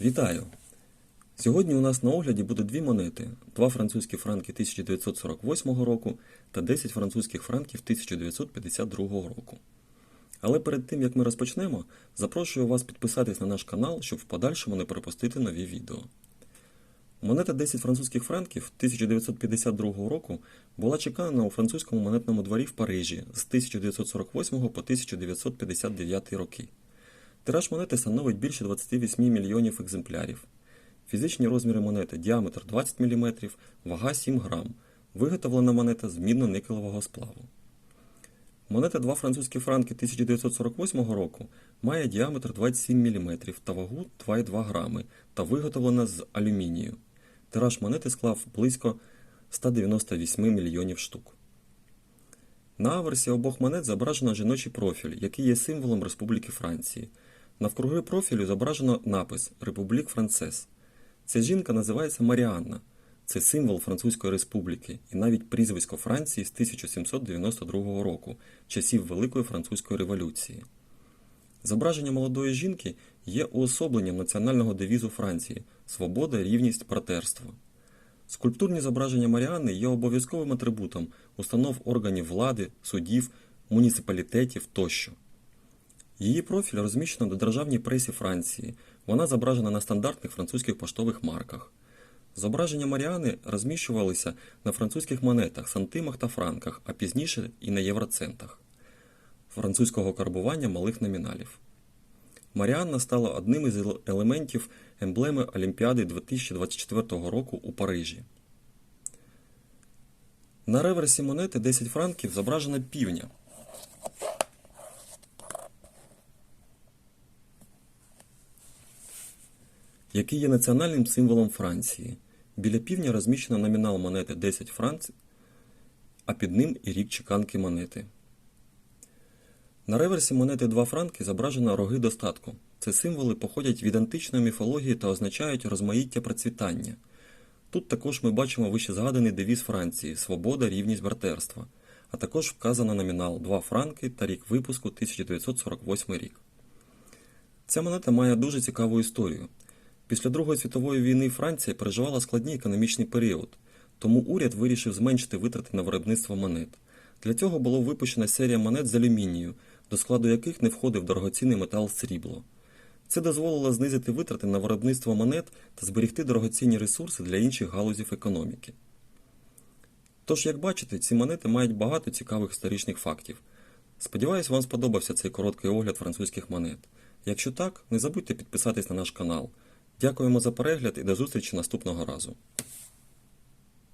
Вітаю! Сьогодні у нас на огляді буде дві монети: два французькі франки 1948 року та 10 французьких франків 1952 року. Але перед тим як ми розпочнемо, запрошую вас підписатись на наш канал, щоб в подальшому не пропустити нові відео. Монета 10 французьких франків 1952 року була чекана у французькому монетному дворі в Парижі з 1948 по 1959 роки. Тираж монети становить більше 28 мільйонів екземплярів. Фізичні розміри монети діаметр 20 мм, вага 7 грам. Виготовлена монета з мідно-никелевого сплаву. Монета 2 французькі франки 1948 року має діаметр 27 мм та вагу 2,2 грами та виготовлена з алюмінію. Тираж монети склав близько 198 мільйонів штук. На аверсі обох монет зображено жіночий профіль, який є символом Республіки Франції. Навкруги профілю зображено напис Републік Францес. Ця жінка називається Маріанна. Це символ Французької республіки і навіть прізвисько Франції з 1792 року, часів Великої Французької революції. Зображення молодої жінки є уособленням національного девізу Франції свобода, рівність, братерство. Скульптурні зображення Маріанни є обов'язковим атрибутом установ органів влади, судів, муніципалітетів тощо. Її профіль розміщено на державній пресі Франції. Вона зображена на стандартних французьких поштових марках. Зображення Маріани розміщувалися на французьких монетах, сантимах та франках, а пізніше і на євроцентах французького карбування малих номіналів. Маріанна стала одним із елементів емблеми Олімпіади 2024 року у Парижі. На реверсі монети 10 франків зображена півня. який є національним символом Франції. Біля півня розміщено номінал монети 10 франців, а під ним і рік чеканки монети. На реверсі монети 2 франки зображено роги достатку. Це символи походять від античної міфології та означають розмаїття процвітання. Тут також ми бачимо вище згаданий девіз Франції Свобода, рівність, братерства, а також вказано номінал 2 франки та рік випуску 1948 рік. Ця монета має дуже цікаву історію. Після Другої світової війни Франція переживала складний економічний період, тому уряд вирішив зменшити витрати на виробництво монет. Для цього було випущена серія монет з алюмінію, до складу яких не входив дорогоцінний метал срібло. Це дозволило знизити витрати на виробництво монет та зберегти дорогоцінні ресурси для інших галузів економіки. Тож, як бачите, ці монети мають багато цікавих історичних фактів. Сподіваюсь, вам сподобався цей короткий огляд французьких монет. Якщо так, не забудьте підписатись на наш канал. Дякуємо за перегляд і до зустрічі наступного разу.